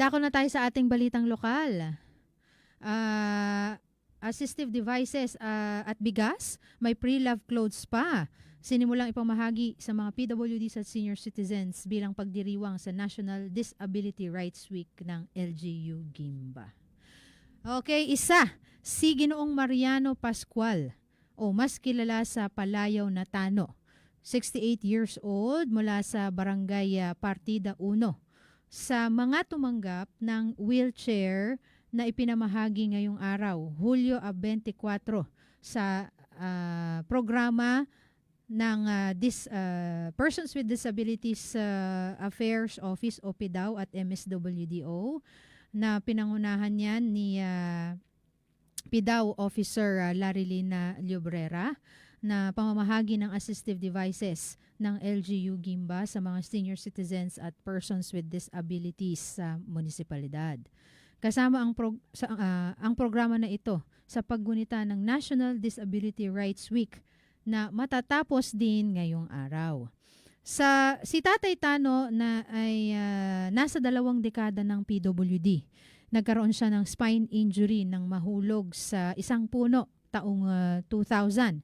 dako na tayo sa ating balitang lokal. Ah, assistive devices ah, at bigas, may pre-love clothes pa. Sinimulang ipamahagi sa mga PWDs at senior citizens bilang pagdiriwang sa National Disability Rights Week ng LGU Gimba. Okay, isa, si Ginoong Mariano Pascual o mas kilala sa Palayaw na Tano. 68 years old mula sa Barangay ah, Partida 1 sa mga tumanggap ng wheelchair na ipinamahagi ngayong araw, Hulyo ah, 24 sa ah, programa ng ah, dis, ah, Persons with Disabilities ah, Affairs Office o at MSWDO na pinangunahan yan ni ah, PIDAW Officer uh, Larilina Llobrera na pamamahagi ng assistive devices ng LGU Gimba sa mga senior citizens at persons with disabilities sa munisipalidad. Kasama ang prog- sa, ah, ang programa na ito sa paggunita ng National Disability Rights Week na matatapos din ngayong araw. Sa si Tatay Tano na ay ah, nasa dalawang dekada ng PWD. Nagkaroon siya ng spine injury nang mahulog sa isang puno taong ah, 2000.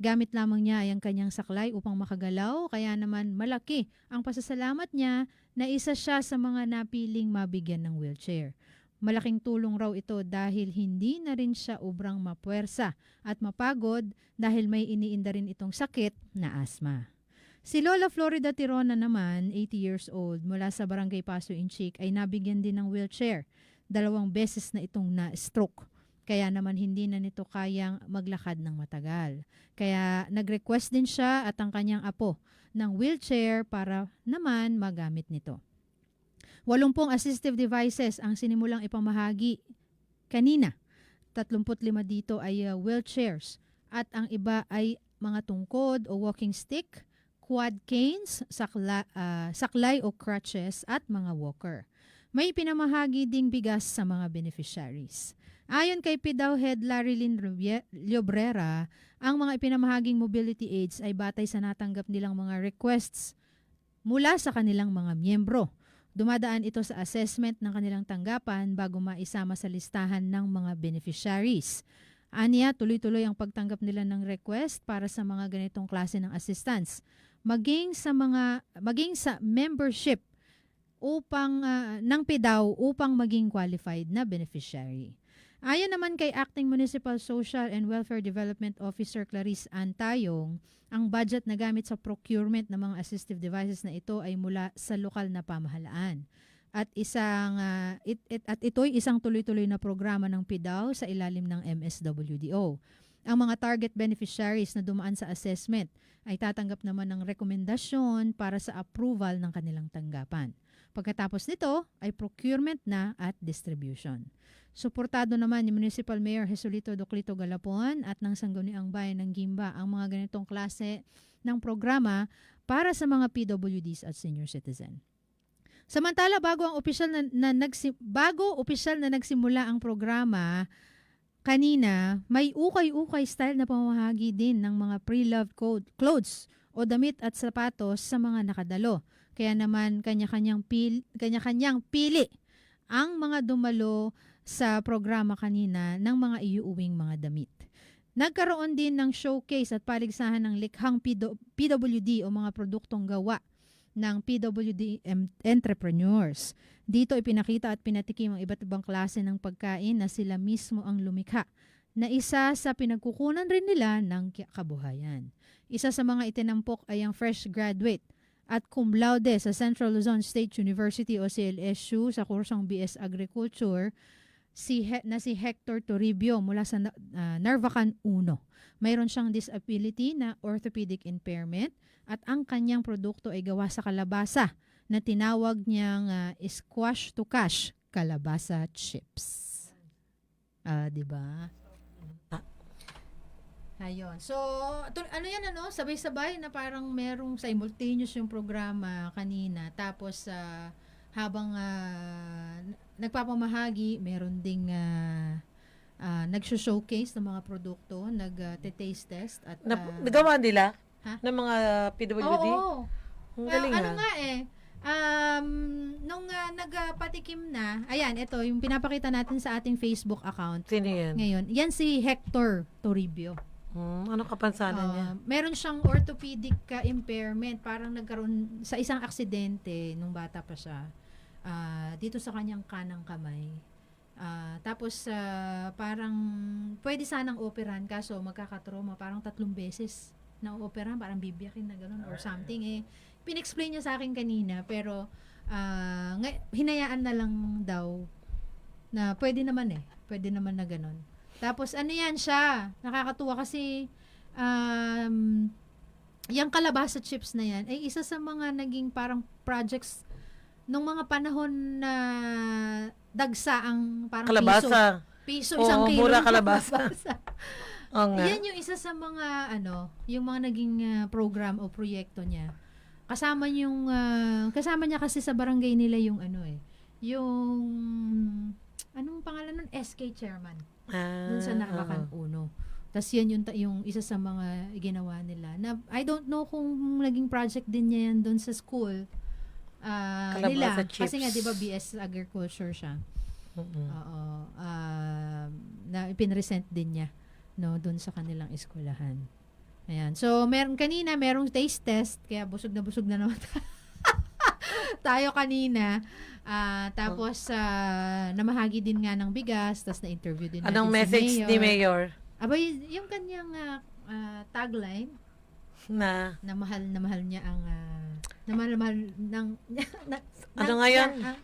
Gamit lamang niya ay ang kanyang saklay upang makagalaw, kaya naman malaki ang pasasalamat niya na isa siya sa mga napiling mabigyan ng wheelchair. Malaking tulong raw ito dahil hindi na rin siya ubrang mapuwersa at mapagod dahil may iniinda rin itong sakit na asma. Si Lola Florida Tirona naman, 80 years old, mula sa Barangay Paso Inchik ay nabigyan din ng wheelchair. Dalawang beses na itong na-stroke. Kaya naman hindi na nito kayang maglakad ng matagal. Kaya nag-request din siya at ang kanyang apo ng wheelchair para naman magamit nito. Walumpong assistive devices ang sinimulang ipamahagi kanina. 35 dito ay uh, wheelchairs at ang iba ay mga tungkod o walking stick, quad canes, sakla, ah, saklay o crutches at mga walker. May pinamahagi ding bigas sa mga beneficiaries. Ayon kay PIDAW Head Larilyn Rubie- Llobrera, ang mga ipinamahaging mobility aids ay batay sa natanggap nilang mga requests mula sa kanilang mga miyembro. Dumadaan ito sa assessment ng kanilang tanggapan bago maisama sa listahan ng mga beneficiaries. Aniya, tuloy-tuloy ang pagtanggap nila ng request para sa mga ganitong klase ng assistance. Maging sa mga maging sa membership upang ah, ng PIDAW upang maging qualified na beneficiary. Ayon naman kay Acting Municipal Social and Welfare Development Officer Clarice Antayong, ang budget na gamit sa procurement ng mga assistive devices na ito ay mula sa lokal na pamahalaan. At isang ah, it, it- at ito'y isang tuloy-tuloy na programa ng PIDAW sa ilalim ng MSWDO. Ang mga target beneficiaries na dumaan sa assessment ay tatanggap naman ng rekomendasyon para sa approval ng kanilang tanggapan. Pagkatapos nito ay procurement na at distribution. Suportado naman ni Municipal Mayor Jesulito Doclito Galapon at ng Sangguniang Bayan ng Gimba ang mga ganitong klase ng programa para sa mga PWDs at senior citizen. Samantala bago ang opisyal na, na nagsi, bago opisyal na nagsimula ang programa kanina, may ukay-ukay style na pamamahagi din ng mga pre-loved clothes o damit at sapatos sa mga nakadalo. Kaya naman kanya-kanyang pil, kanya-kanyang pili ang mga dumalo sa programa kanina ng mga iuuwing mga damit. Nagkaroon din ng showcase at paligsahan ng likhang PW- PWD o mga produktong gawa ng PWD entrepreneurs. Dito ipinakita at pinatikim ang iba't ibang klase ng pagkain na sila mismo ang lumikha na isa sa pinagkukunan rin nila ng kabuhayan. Isa sa mga itinampok ay ang fresh graduate at cum laude sa Central Luzon State University o CLSU sa kursong BS Agriculture si He- na si Hector Toribio mula sa ah, Narvacan 1. Mayroon siyang disability na orthopedic impairment at ang kanyang produkto ay gawa sa kalabasa na tinawag niyang ah, squash to cash kalabasa chips. Ah, 'di ba? Ayun. So, ito- ano yan ano, sabay-sabay na parang merong simultaneous yung programa kanina. Tapos, ah, habang ah, n- nagpapamahagi, meron ding uh, nag-showcase ng mga produkto, nag-taste test. At, Na, ah, nagawa nila Ha? ng mga PWD? Oo. Ang Well, galing ano ah. nga eh, Um, nung uh, nagpatikim na, ayan, ito, yung pinapakita natin sa ating Facebook account Sino yan? ngayon. Yan si Hector Toribio. Hmm, ano kapansanan niya? Uh, meron siyang orthopedic uh, impairment. Parang nagkaroon sa isang aksidente nung bata pa siya. Ah, dito sa kanyang kanang kamay. Ah, tapos ah, parang pwede sanang operan kaso magkakatrauma parang tatlong beses na operan parang bibiyakin na ganun or something eh pinexplain niya sa akin kanina pero ah, nga- hinayaan na lang daw na pwede naman eh pwede naman na ganun tapos ano yan siya nakakatuwa kasi um, yung kalabasa chips na yan ay isa sa mga naging parang projects nung mga panahon na dagsa ang parang Kalabasa. piso. Piso, Oo, isang kilo. mura ng kalabasa. Oo nga. Yan yung isa sa mga ano, yung mga naging ah, program o proyekto niya. Kasama yung ah, kasama niya kasi sa barangay nila yung ano eh, yung anong pangalan nun? SK chairman. Ah, Dun sa Narvacan oo. Uno. Tapos yan yung, ta- yung isa sa mga ginawa nila. Na, I don't know kung naging project din niya yan doon sa school. ah, nila. chips. Kasi nga, di ba, BS Agriculture siya. Mm-mm. Oo. Um, na ipinresent din niya no doon sa kanilang eskwelahan. Ayan. So, meron kanina, merong taste test, kaya busog na busog na naman tayo kanina. Ah, tapos, ah, namahagi din nga ng bigas, tapos na-interview din natin Anong si message Mayor. ni Mayor? Aba, y- yung kanyang ah, ah, tagline, Na, na mahal na mahal niya ang, ah, na mahal na mahal ng, na, Ano na- ah,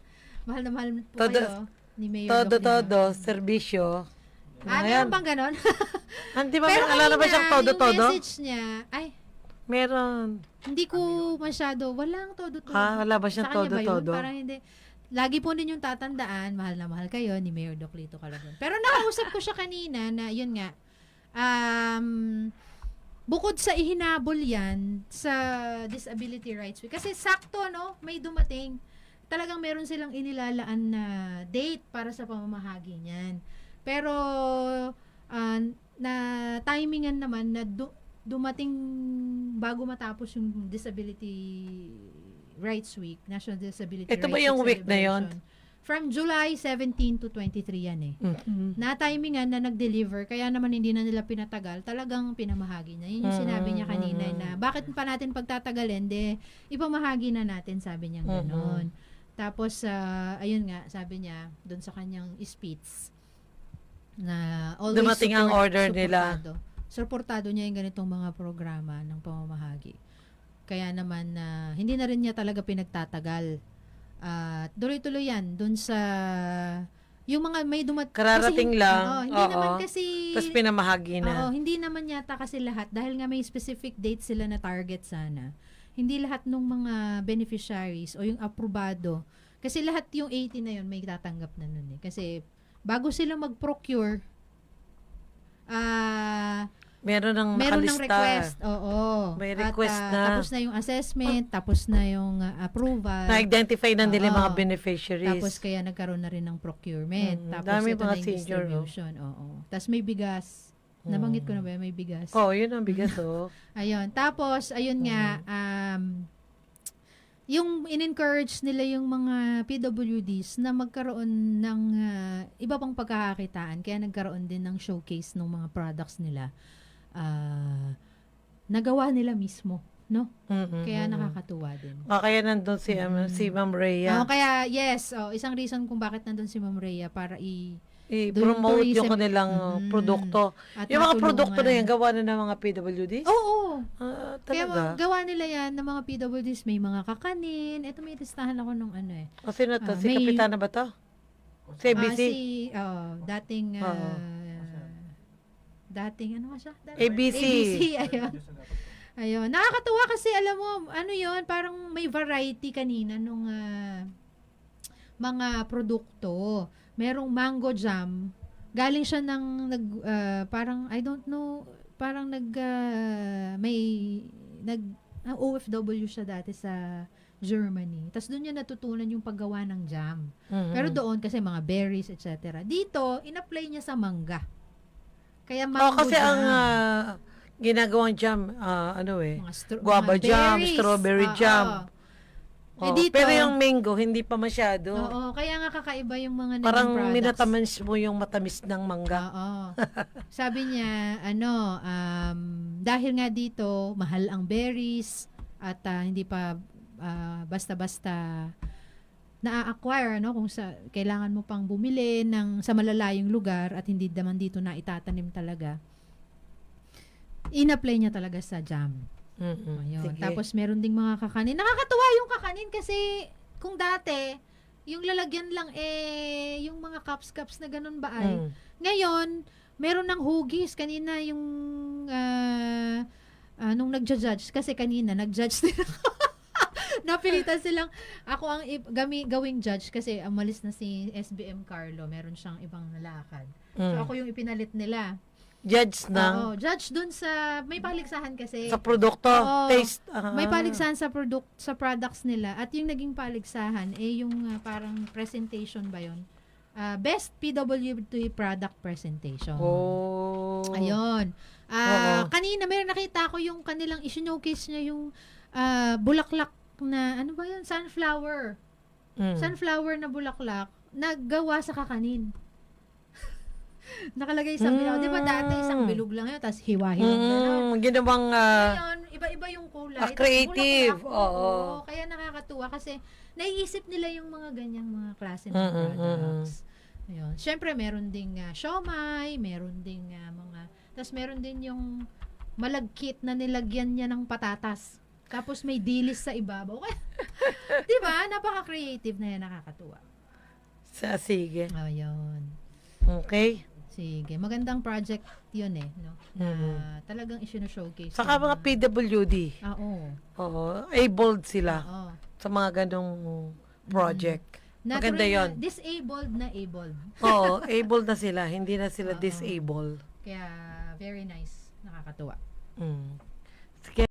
mahal na mahal po Todo- kayo ni Mayor todo, Doc todo, serbisyo. Ah, Ayan. meron bang ganon? Ah, di ba, Pero alala ba siyang todo, yung todo? message niya, ay, Meron. hindi ko masyado, walang todo-todo. Ha, wala ba siyang Sa kanya ba yun? todo? Parang hindi. Lagi po ninyong tatandaan, mahal na mahal kayo ni Mayor Doc Lito Calagon. Pero nakausap ko siya kanina na, yun nga, um, bukod sa ihinabol yan sa Disability Rights Week, kasi sakto, no, may dumating. Talagang meron silang inilalaan na date para sa pamamahagi niyan. Pero, ah, na timingan naman na du- dumating bago matapos yung Disability Rights Week, National Disability Ito Rights ba yung week na celebration. From July 17 to 23 yan eh. Mm. Na timingan na nag-deliver, kaya naman hindi na nila pinatagal, talagang pinamahagi na. Yun yung sinabi niya kanina Mm. na bakit pa natin pagtatagalin, de, ipamahagi na natin, sabi niya gano'n. Tapos, ah, ayun nga, sabi niya, doon sa kanyang speech, na always Dumating ang order nila. Supportado. Suportado niya yung ganitong mga programa ng pamamahagi. Kaya naman na hindi na rin niya talaga pinagtatagal. At tuloy-tuloy yan doon sa yung mga may dumat Kararating kasi, lang. Oo, hindi Oo. naman kasi Tapos pinamahagi Oo, na. hindi naman yata kasi lahat dahil nga may specific date sila na target sana. Hindi lahat ng mga beneficiaries o yung aprobado kasi lahat yung 80 na yun may tatanggap na nun eh. Kasi bago sila mag-procure ah Meron ng meron ng nakalista. request. Oo. May At, request ah, na. Tapos na yung assessment, tapos na yung ah, approval. Na-identify na nila yung mga Oo. beneficiaries. Tapos kaya nagkaroon na rin ng procurement. Mm, tapos dami ito mga na yung senior, no? distribution. Oo. Tapos may bigas. Nabanggit ko na ba? yun? May bigas. oh, yun ang bigas, oh. Ayun. Tapos, ayun nga, um, yung in-encourage nila yung mga PWDs na magkaroon ng ah, iba pang pagkakakitaan. Kaya nagkaroon din ng showcase ng mga products nila. Ah, nagawa nila mismo, no? Mm-mm. Kaya nakakatuwa din. Ah, kaya nandun si, um, Mm. si Ma'am Rhea. Oh, kaya yes, oh, isang reason kung bakit nandun si Ma'am Rhea para i I-promote yung tourism- kanilang Mm. produkto. at Yung mga produkto na yan, gawa na ng mga PWD? Oo, Ah, Kaya talaga? mga- gawa nila yan ng mga PWDs, may mga kakanin. Ito may listahan ako nung ano eh. o sino to? Ah, si may- Kapitana ba to? Si Ah, ABC? si, oh, dating, ah, Oo. dating, ano nga siya? Dating- ABC. ABC, ayun. Ayun. Nakakatuwa kasi, alam mo, ano yon parang may variety kanina nung ah, mga produkto. Merong mango jam. Galing siya ng, nag, ah, parang, I don't know, parang nag, ah, may, nag, ah, OFW siya dati sa Germany. Tapos doon niya natutunan yung paggawa ng jam. Mhm. Pero doon kasi mga berries, etc. Dito, in-apply niya sa mangga. Kaya Oh, mango kasi jam. ang ah, ginagawang jam, ah, ano eh, mga stro- guava mga jam, berries. strawberry Oo. jam. Eh, Oo, dito- pero yung mango, hindi pa masyado. Oo, kaya nga kakaiba yung mga naging Parang products. minatamis mo yung matamis ng mangga. Oo. Sabi niya, ano, um, dahil nga dito, mahal ang berries at ah, hindi pa ah, basta-basta na-acquire, ano, kung sa, kailangan mo pang bumili ng, sa malalayong lugar at hindi naman dito na itatanim talaga. In-apply niya talaga sa jam. Mm-mm. Ayun. Sige. Tapos meron ding mga kakanin. Nakakatuwa yung kakanin kasi kung dati, yung lalagyan lang eh, yung mga cups-cups na ganun ba ay. Mm. Ngayon, meron ng hugis. Kanina yung, ah, ah, nung nagja-judge, kasi kanina nag-judge din ako. Napilitan silang, ako ang gami, gawing judge kasi umalis na si SBM Carlo. Meron siyang ibang lakad. So Mm. ako yung ipinalit nila. Judge ng Oo, judge dun sa, may paligsahan kasi. sa produkto, Oo. taste. ah. May paligsahan sa product sa products nila at yung naging paligsahan eh yung ah, parang presentation ba yon? Ah, best PWD product presentation. Oh. Ayun. Ah, Oo. kanina may nakita ko yung kanilang i-showcase niya yung ah, bulaklak na ano ba yun? Sunflower. Mm. Sunflower na bulaklak naggawa sa kakanin. Nakalagay sa bilog. Di ba dati isang Mm. bilog lang yun, tapos hiwa-hiwang gano'n. Mm, ginawang ah, Ngayon, iba-iba yung kulay. Ah, Tapos creative. bulaklak. Oo. Kaya nakakatuwa kasi naiisip nila yung mga ganyang mga klase ng Mm, mm, products. Ayun. Siyempre, meron ding uh, siomay, meron ding ah, mga, tapos meron din yung malagkit na nilagyan niya ng patatas. Tapos may dilis sa ibabaw. Di ba? Napaka-creative na yan, nakakatuwa. sa sige. Ayun. Okay. Sige. Magandang project yun eh. No? Na Mhm. talagang isi-showcase. Saka yung mga PWD. Ah, oo. Oo. Able sila Oo. sa mga ganong project. Natural Maganda na- yun. Disabled na abled. Oo, able na sila. Hindi na sila Oo. disable. Kaya, very nice. Nakakatuwa. Mm. Sige.